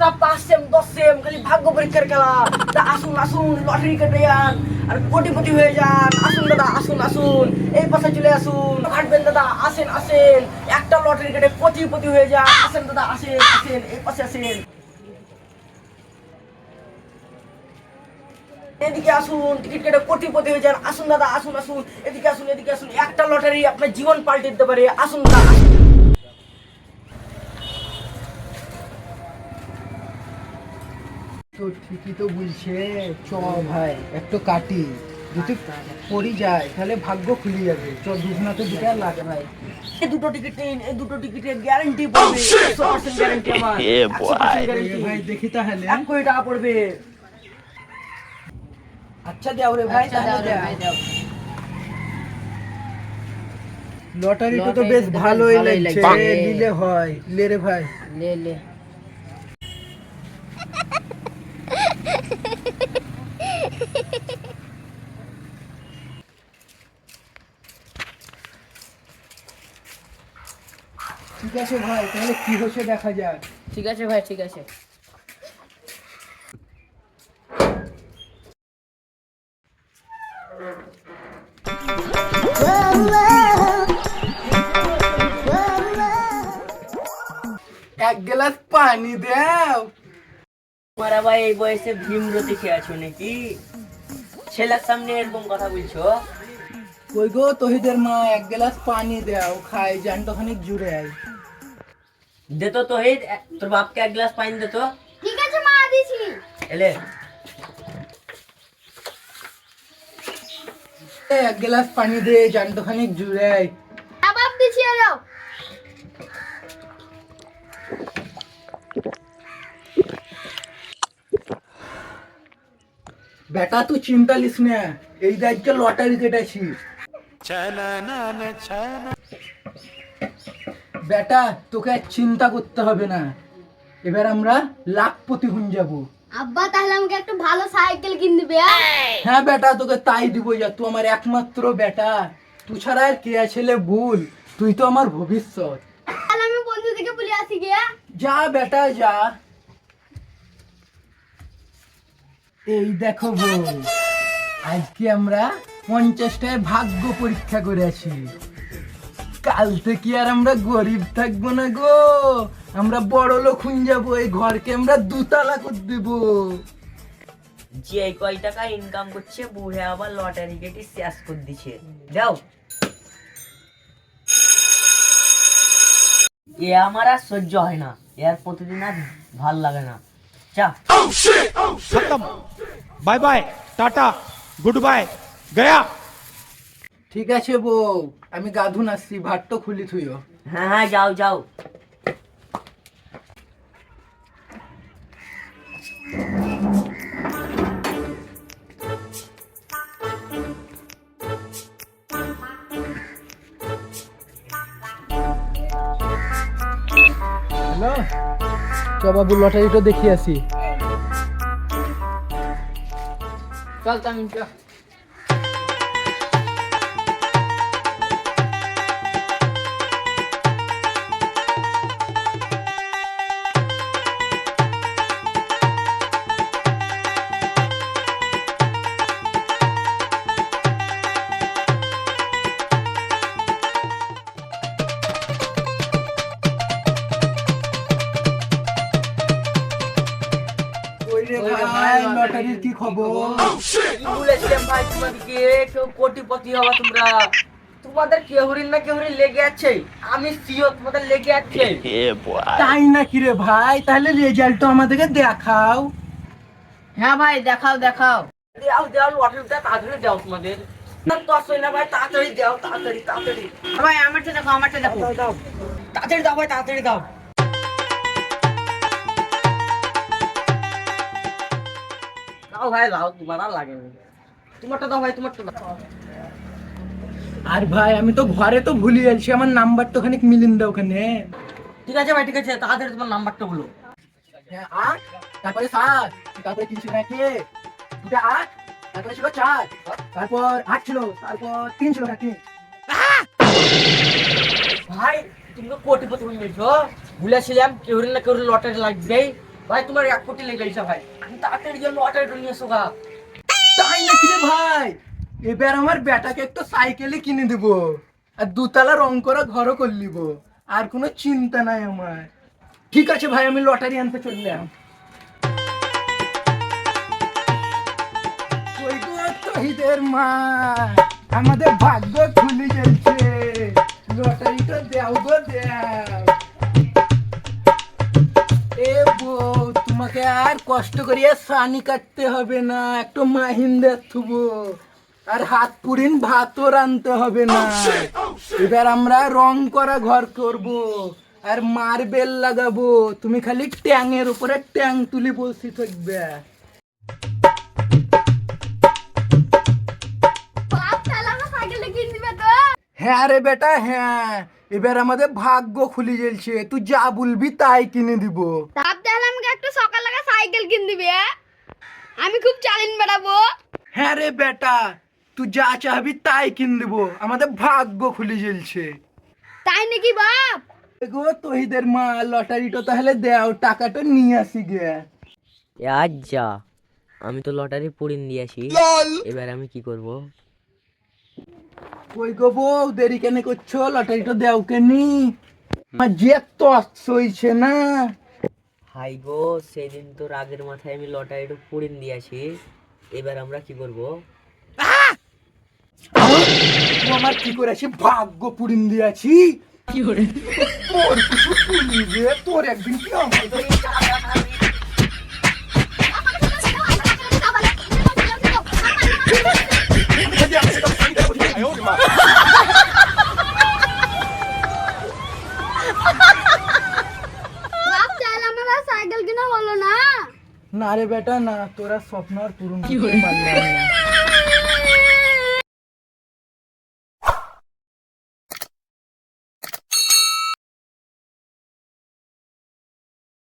না পাঁচ সেম দশ সেম খালি ভাগ্য পরীক্ষার খেলা তা আসুন আসুন লটারি কেটে যান আর কোটিপতি হয়ে যান আসুন দাদা আসুন আসুন এই পাশে চলে আসুন কাটবেন দাদা আসেন আসেন একটা লটারি কেটে কোটিপতি হয়ে যান আসেন দাদা আসেন আসেন এই পাশে আসেন এদিকে আসুন টিকিট কেটে কোটিপতি হয়ে যান আসুন দাদা আসুন আসুন এদিকে আসুন এদিকে আসুন একটা লটারি আপনার জীবন পাল্টে দিতে পারে আসুন দাদা আসুন। তো ঠিকই তো বলছে। চ ভাই একটু কাটি। যদি পড়ি যায় তাহলে ভাগ্য খুলে যাবে। চ দুটা লাগে ভাই। এই দুটো টিকিট এই দুটো টিকিটের গ্যারান্টি পড়বে। একশো পার্সেন্ট গ্যারান্টি আমার। এ ভাই দেখি তাহলে। এক কোটি টাকা পড়বে। আচ্ছা দেও রে ভাই আচ্ছা, তাহলে দাও। লটারিটা তো বেশ ভালোই লাগছে। নিলে হয়। লে রে ভাই। লে লে। ঠিক আছে ভাই তাহলে কি হচ্ছে দেখা যাক। ঠিক আছে ভাই ঠিক আছে। এক গ্লাস পানি দাও। তোমার আবার এই বয়সে ভীমরতি খেয়ে আছো নাকি? ছেলের সামনে এরকম কথা বলছো? কই গো তহিদের মা এক গ্লাস পানি দাও খাই জানটা খানিক জুড়ে আই দে তো তোহিদ তোর বাপকে এক গ্লাস পানি দে তো ঠিক আছে মা দিছি। এলে। এক গ্লাস পানি দে জানটা খানিক জুড়ে আই আবার দিছি এলো। বেটা তুই চিন্তা লিস না এই দায়িত্ব লটারি কেটেছি বেটা তোকে চিন্তা করতে হবে না। এবার আমরা লাখপতি হুন যাব। আব্বা তাহলে আমাকে একটা ভালো সাইকেল কিনে দিবে হ্যাঁ? বেটা তোকে তাই দিব যা তুই আমার একমাত্র বেটা। তুই ছাড়া আর কে ছেলে ভুল? তুই তো আমার ভবিষ্যৎ। তাহলে আমি বন্ধু থেকে বলে আসি গিয়া যা বেটা যা। এই দেখো বউ আজকে আমরা পঞ্চাশটায় ভাগ্য পরীক্ষা করেছি কাল থেকে আর আমরা গরিব থাকব না গো। আমরা বড় লোক হয়ে যাব এই ঘরকে আমরা দুতলা করে দেব। যে কয় টাকা ইনকাম করছে আবার লটারি কেটে শেষ করে দিছে যাও। এ আমার আর সহ্য হয় না। এর প্রতিদিন আর ভালো লাগে না। চা bye bye tata good bye গয়া ঠিক আছে বউ আমি গাধুন আসছি ভাতটা খুলি থুইও। হ্যাঁ হ্যাঁ যাও যাও। হ্যালো? চ বাবু লটারিটা দেখি আসি। চল তামিম চল ভাই কি খবর? বলেছিলাম ভাই তোমাদেরকে কেউ কোটিপতি হবা তোমরা? তোমাদের কেহরিন না কেহরিন লেগে আছে? আমি সিও তোমাদের লেগে আছে? তাই নাকি রে ভাই? তাহলে রেজাল্ট আমাদেরকে দেখাও। হ্যাঁ ভাই দেখাও দেখাও। দেও দেও লটারিটা তাড়াতাড়ি দাও তোমাদের। না দশ হয় না ভাই তাড়াতাড়ি দাও তাড়াতাড়ি তাড়াতাড়ি। ভাই আমারটা দেখো আমারটা দেখো। তাড়াতাড়ি দাও ভাই তাড়াতাড়ি দাও। দাও ভাই দাও তোমার আর লাগে। তোমারটা দাও ভাই তোমারটা দাও। আর ভাই আমি তো ঘরে তো ভুলে যাচ্ছি আমার নাম্বার তো খানিক মিলিন দাও ওখানে। ঠিক আছে ভাই ঠিক আছে তাড়াতাড়ি তোমার নাম্বারটা বলো। হ্যাঁ, আট তারপরে সাত তারপরে তিন ছিল নাকি দুটা আট তারপরে ছিল চার তারপর আট ছিল তারপর তিন ছিল নাকি ভাই তুমি কোটিপতি হয়ে গেছো। বলেছিলাম কেউরিন না কেউরিন লটারি লাগবে ভাই, তোমার এক কোটি লেগে গেছে ভাই। আমি তাড়াতাড়ি গিয়ে লটারিটা নিয়ে এসো তাই নাকি রে ভাই? এবার আমার বেটাকে একটু সাইকেলে কিনে দিব। আর দুতলা রং করা ঘরও করে নিব। আর কোনো চিন্তা নাই আমার। ঠিক আছে ভাই, আমি লটারি আনতে চললাম। তহিদের মা আমাদের ভাগ্য তোমাকে আর কষ্ট করিয়া সানি কাটতে হবে না একটু মাহিন্দা থুবো। আর হাত পুরিন ভাতও রানতে হবে না। এবার আমরা রং করা ঘর করব আর মার্বেল লাগাবো। তুমি খালি ট্যাংয়ের উপরে ট্যাং তুলি বসে থাকবে। হ্যাঁ রে বেটা হ্যাঁ। এবার আমাদের ভাগ্য খুলে জ্বলছে। তুই যা বলবি তাই কিনে দিব। তাহলে আমাকে একটু সকাল লাগা সাইকেল কিনে দিবে আমি খুব চালিন বেড়াবো হ্যাঁ রে বেটা তুই যা চাহবি তাই কিন দিব। আমাদের ভাগ্য খুলে জ্বলছে। তাই নাকি বাপ গো তহিদের মা লটারিটা তাহলে দেও টাকাটা নিয়ে আসি গে। আজ যা আমি তো লটারি পড়িন দিয়েছি এবার আমি কি করব? কই গো বউ দেরি কেন করছ? লটারিটা দেও কেনি। আমার যে তস হইছে না। হাই গো সেদিন তো রাগের মাথায় আমি লটারিটা পড়িন দিয়েছি এবার আমরা কি করব? আমার কি করে আছি ভাগ্য পুরিন দিয়েছি তোর কিছু শুনি যে তোর একদিন কি হবে না রে বেটা না তোরা স্বপ্ন আর পূরণ করতে পারলাম না।